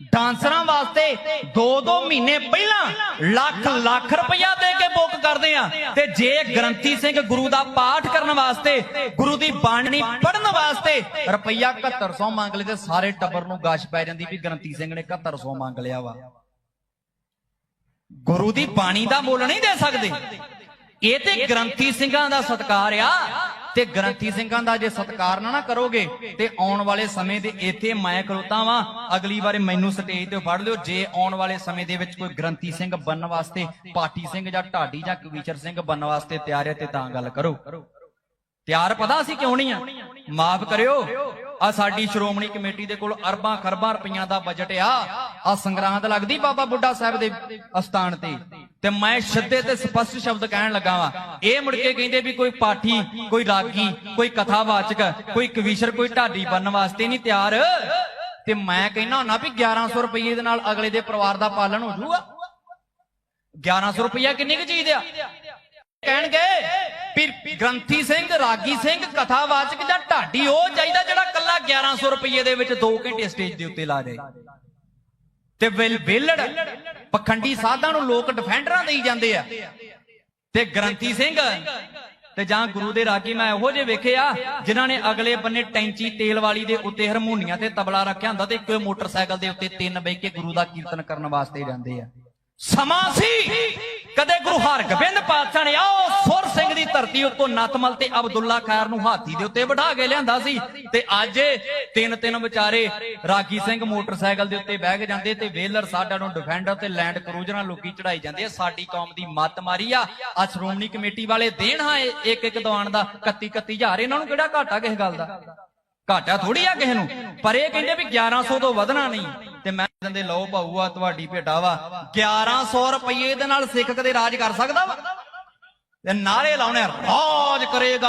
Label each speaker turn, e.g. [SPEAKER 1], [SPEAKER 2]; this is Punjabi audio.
[SPEAKER 1] ਡਾਂਸਰਾਂ ਵਾਸਤੇ 2-2 ਮਹੀਨੇ ਪਹਿਲਾਂ ਲੱਖ ਲੱਖ ਰੁਪਇਆ ਦੇ ਕੇ ਬੁੱਕ ਕਰਦੇ ਆ। ਤੇ ਜੇ ਗ੍ਰੰਥੀ ਸਿੰਘ ਗੁਰੂ ਦਾ ਪਾਠ ਕਰਨ ਵਾਸਤੇ, ਗੁਰੂ ਦੀ ਬਾਣੀ ਪੜਨ ਵਾਸਤੇ ਰੁਪਇਆ 7100 ਮੰਗ ਲਏ ਤੇ ਸਾਰੇ ਟੱਬਰ ਨੂੰ ਗਾਸ਼ ਪੈ ਜਾਂਦੀ ਵੀ ਗ੍ਰੰਥੀ ਸਿੰਘ ਨੇ 7100 ਮੰਗ ਲਿਆ ਵਾ। ਗੁਰੂ ਦੀ ਬਾਣੀ ਦਾ ਮੁੱਲ ਨਹੀਂ ਦੇ ਸਕਦੇ। ਇਹ ਤੇ ਗ੍ਰੰਥੀ ਸਿੰਘਾਂ ਦਾ ਸਤਕਾਰ ਆ। ਤੇ ਗ੍ਰੰਥੀ ਸਿੰਘਾਂ ਦਾ ਜੇ ਸਤਕਾਰ ਨਾ ਨਾ ਕਰੋਗੇ, ਤੇ ਆਉਣ ਵਾਲੇ ਸਮੇਂ ਦੇ ਇੱਥੇ ਮੈਂ ਖਲੋਤਾ ਵਾਂ। ਅਗਲੀ ਵਾਰ ਮੈਨੂੰ ਸਟੇਜ ਤੇ ਫੜ ਲਿਓ। ਜੇ ਆਉਣ ਵਾਲੇ ਸਮੇਂ ਦੇ ਵਿੱਚ ਕੋਈ ਗ੍ਰੰਥੀ ਸਿੰਘ ਬਣਨ ਵਾਸਤੇ ਪਾਟੀ ਸਿੰਘ ਜਾਂ ਢਾਡੀ ਜਾਂ ਕਵੀਚਰ ਸਿੰਘ ਬਣਨ ਵਾਸਤੇ ਤਿਆਰ ਹੈ, ਤੇ ਤਾਂ ਗੱਲ ਕਰੋ। ਤਿਆਰ ਪਤਾ ਅਸੀਂ ਕਿਉਂ ਨਹੀਂ ਆ? ਮਾਫ ਕਰਿਓ। ਆ ਸਾਡੀ ਸ਼੍ਰੋਮਣੀ ਕਮੇਟੀ ਦੇ ਕੋਲ ਅਰਬਾਂ ਖਰਬਾਂ ਰੁਪਈਆਂ ਦਾ ਬਜਟ ਆ। ਆ ਸੰਗਰਾਂਦ ਲੱਗਦੀ ਬਾਬਾ ਬੁੱਢਾ ਸਾਹਿਬ ਦੇ ਅਸਥਾਨ ਤੇ। ਤੇ ਮੈਂ ਸਿੱਧੇ ਤੇ ਸਪਸ਼ਟ ਸ਼ਬਦ ਕਹਿਣ ਲੱਗਾ ਵਾਂ। ਇਹ ਮੁੜ ਕੇ ਕਹਿੰਦੇ ਵੀ ਕੋਈ ਪਾਠੀ, ਕੋਈ ਰਾਗੀ, ਕੋਈ ਕਥਾਵਾਚਕ, ਕੋਈ ਕਵੀਸ਼ਰ, ਕੋਈ ਢਾਡੀ ਬਣਨ ਵਾਸਤੇ ਨਹੀਂ ਤਿਆਰ। ਤੇ ਮੈਂ ਕਹਿੰਦਾ ਹੁੰਨਾ ਵੀ 1100 ਰੁਪਏ ਦੇ ਨਾਲ ਅਗਲੇ ਦੇ ਪਰਿਵਾਰ ਦਾ ਪਾਲਣ ਹੋ ਜਾਊਗਾ। 1100 ਰੁਪਇਆ ਕਿੰਨੀ ਕੁ ਚੀਜ਼ ਆ? ਕਹਿਣਗੇ ਵੀ ਗ੍ਰੰਥੀ ਸਿੰਘ, ਰਾਗੀ ਸਿੰਘ, ਕਥਾਵਾਚਕ ਜਾਂ ਢਾਡੀ, ਉਹ ਚਾਹੀਦਾ ਜਿਹੜਾ ਕੱਲਾ 1100 ਰੁਪਏ ਦੇ ਵਿੱਚ 2 ਘੰਟੇ ਸਟੇਜ ਦੇ ਉੱਤੇ ਲਾ ਜਾਏ ਤੇ ਵਿਲ ਪਖੰਡੀ ਸਾਧਾਂ ਨੂੰ ਲੋਕ ਡਿਫੈਂਡਰਾਂ ਦੇਈ ਜਾਂਦੇ ਆ। ਤੇ ਗ੍ਰੰਥੀ ਸਿੰਘ ਤੇ ਜਾਂ ਗੁਰੂ ਦੇ ਰਾਗੀ ਮੈਂ ਉਹੋ ਜਿਹੇ ਵੇਖੇ ਆ, ਜਿਨ੍ਹਾਂ ਨੇ ਅਗਲੇ ਬੰਨੇ ਟੈਂਚੀ ਤੇਲ ਵਾਲੀ ਦੇ ਉੱਤੇ ਹਰਮੋਨੀਆਂ ਤੇ ਤਬਲਾ ਰੱਖਿਆ ਹੁੰਦਾ ਤੇ ਇੱਕੋ ਮੋਟਰਸਾਈਕਲ ਦੇ ਉੱਤੇ ਤਿੰਨ ਬਹਿ ਕੇ ਗੁਰੂ ਦਾ ਕੀਰਤਨ ਕਰਨ ਵਾਸਤੇ ਜਾਂਦੇ ਆ। ਸਮਾਂ ਸੀ। ਕਦੇ ਗੁਰੂ ਹਰਗੋਬਿੰਦ ਪਾਤਸ਼ਾਹ ਨੇ ਆਓ ਧਰਤੀ ਉੱਤੋਂ ਨਤਮਲ ਤੇ ਅਬਦੁੱਲਾ ਖੈਰ ਨੂੰ ਹਾਥੀ ਦੇ ਉੱਤੇ ਬਿਠਾ ਕੇ ਲਿਆਂਦਾ ਸੀ। ਤੇ ਅੱਜ ਤਿੰਨ ਤਿੰਨ ਵਿਚਾਰੇ ਰਾਗੀ ਸਿੰਘ ਮੋਟਰਸਾਈਕਲ ਦੇ ਉੱਤੇ ਬਹਿ ਕੇ ਜਾਂਦੇ ਤੇ ਵੇਲਰ, ਸਾਡਾ ਨੂੰ ਡਿਫੈਂਡਰ ਤੇ ਲੈਂਡ ਕਰੂਜ਼ਰਾਂ ਲੋਕੀ ਚੜਾਈ ਜਾਂਦੇ ਆ। ਸਾਡੀ ਕੌਮ ਦੀ ਮੱਤ ਮਾਰੀ ਆ। ਆ ਸ਼੍ਰੋਮਣੀ ਕਮੇਟੀ ਵਾਲੇ ਦੇਣ ਹਾਂ ਇੱਕ ਇੱਕ ਦੀਵਾਨ ਦਾ 31 31000 ਇਹਨਾਂ ਨੂੰ ਕਿਹੜਾ ਘਾਟਾ ਕਿਸ ਗੱਲ ਦਾ? ਘਾਟਾ ਥੋੜੀ ਆ ਕਿਸੇ ਨੂੰ। ਪਰ ਇਹ ਕਹਿੰਦੇ ਵੀ 1100 ਤੋਂ ਵਧਣਾ ਨਹੀਂ। ਤੇ ਮੈਂ ਕਹਿੰਦੇ ਲਓ ਭਾਊ ਆ ਤੁਹਾਡੀ ਭੇਟਾ ਵਾ। 1100 ਰੁਪਏ ਦੇ ਨਾਲ ਸਿੱਖ ਕਦੇ ਰਾਜ ਕਰ ਸਕਦਾ ਵਾ? ਨਾਰੇ ਲਾਉਣੇ ਰਾਜ ਕਰੇਗਾ।